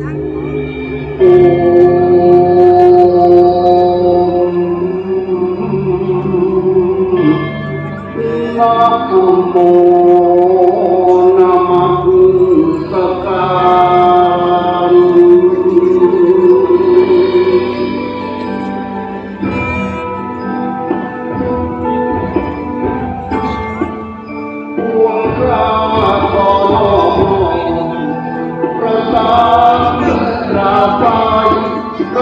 นะ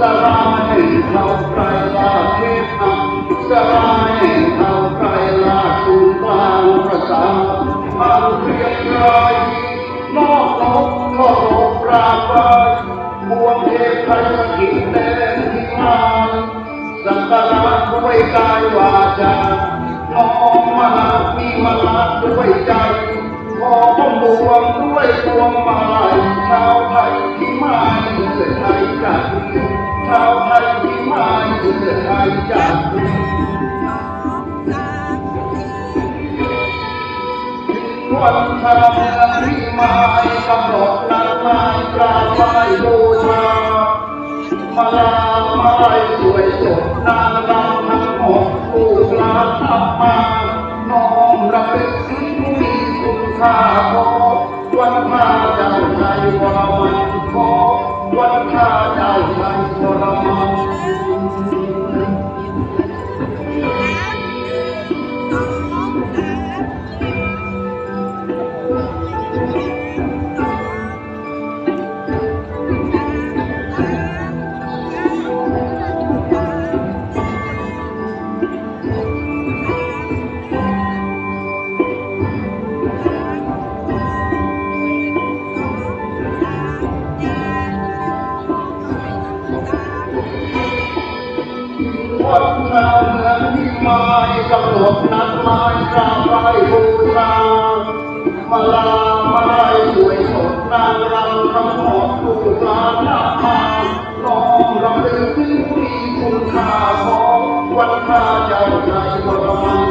สราแห่งเขาไกรลาเทพอัปสราแห่งเขาไกรลาสุนทางประสาทอันเรียงรายนอกนกก็รบปราบไปบวงเทพไทยกินแดนที่มาสักการะด้วยกายวาจาน้อมมามีมาลาด้วยใจขอพระบวงด้วยพวงมาลัยชาวไทยที่ วันทำที่หมายกำหนดนัดหมายกราบไหว้บูชามาลามาลายสวยสดนางรำทั้งหมดลูกหลาทำมาน้อมรำลึกถึงผู้มีคุณค่า วันชาวเมือ คำขอบลูกหลานนับมาน้อรำลึกถึงมีคุณค่าของวันข้าใจใจบรมี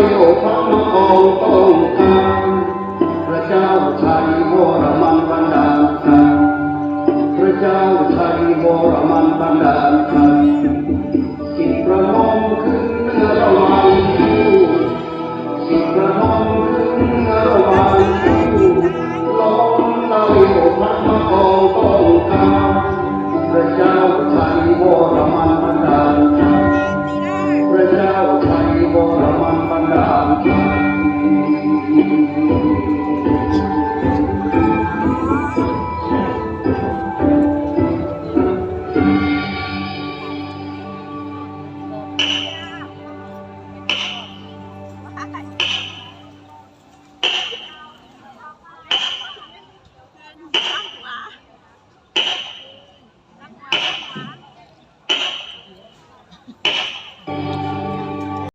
oh time